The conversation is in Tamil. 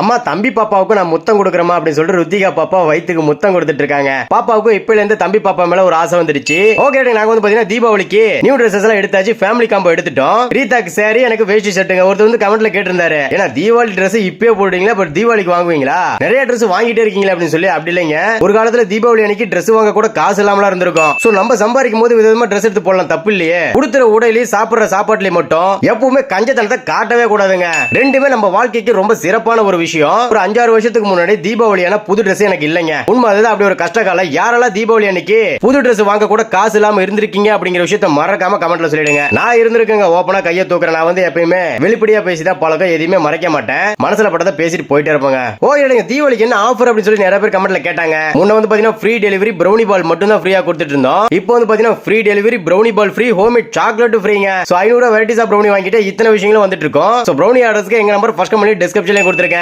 அம்மா தம்பி பாப்பாவுக்கு நான் முத்தம் கொடுக்குறமா அப்படின்னு சொல்லிட்டு ருத்திகா பாப்பா வயிற்றுக்கு முத்தம் கொடுத்துட்டு இருக்காங்க. பாப்பாவுக்கும் இப்பல இருந்து தம்பி பாப்பா மேல ஒரு ஆசை வந்துடுச்சு. ஓகே நாங்க வந்து பாத்தீங்கன்னா தீபாவளிக்கு நியூ ட்ரெஸ்ஸஸ் எல்லாம் எடுத்தாச்சு. ஃபேமிலி காம்போ எடுத்துட்டோம். ரீதாக்கு சாரி எனக்கு வேஷ்டி ஷர்ட்டுங்க ஒருத்தர் வந்து கமெண்ட்ல கேட்டிருந்தாரு. ஏன்னா தீபாவளி ட்ரெஸ் இப்பயே போடுவீங்களா? பட் தீபாவளிக்கு வாங்குவீங்களா? நிறைய ட்ரெஸ் வாங்கிட்டே இருக்கீங்களா அப்படின்னு சொல்லி அப்படி இல்லைங்க. ஒரு காலத்துல தீபாவளி அன்னைக்கு ட்ரெஸ் வாங்க கூட காசு இல்லாமலாம் இருந்திருக்கும். சோ நம்ம சம்பாதிக்கும் போது விதமா ட்ரெஸ் எடுத்து போடலாம். தப்பு இல்லையே. கொடுத்துற உடையிலேயே சாப்பிடுற சாப்பாட்டுலயே மட்டும் எப்பவுமே கஞ்சத்தனத்தை காட்டவே கூடாதுங்க. ரெண்டுமே நம்ம வாழ்க்கைக்கு ரொம்ப சிறப்பான ஒரு விஷயம். ஒரு அஞ்சாறு வருஷத்துக்கு முன்னாடி தீபாவளியான புது ட்ரெஸ் எனக்கு இல்லைங்க. உண்மை அதுதான் அப்படி ஒரு கஷ்டகாலம். யாரெல்லாம் தீபாவளி அன்னைக்கு புது ட்ரெஸ் வாங்க கூட காசு இல்லாம இருந்திருக்கீங்க அப்படிங்கிற விஷயத்த மறக்காம கமெண்ட்ல சொல்லிடுங்க. நான் இருந்திருக்கேங்க ஓப்பனா கையை தூக்குறேன். நான் வந்து எப்பயுமே வெளிப்படையா பேசிதான் பழக்கம் எதையுமே மறைக்க மாட்டேன். மனசுல பட்டதை பேசிட்டு போயிட்டே இருப்பாங்க. ஓ இல்லைங்க தீபாவளிக்கு என்ன ஆஃபர் அப்படின்னு சொல்லி நிறைய பேர் கமெண்ட்ல கேட்டாங்க. முன்ன வந்து பாத்தீங்கன்னா ஃப்ரீ டெலிவரி ப்ரௌனி பால் மட்டும் தான் ஃப்ரீயா கொடுத்துட்டு இருந்தோம். இப்போ வந்து பாத்தீங்கன்னா free delivery brownie ball free home made chocolate ஃப்ரீங்க so ஐநூறு வெரைட்டிஸ் ஆஃப் ப்ரௌனி வாங்கிட்டு இத்தனை விஷயங்களும் வந்துட்டு இருக்கோம். சோ ப்ரௌனி ஆர்டர்ஸ்க்கு எங்க நம்பர் ஃபர்ஸ்ட் பண்ணி டிஸ்கிரிப்ஷன்ல கொடுத்துருக்கேன்.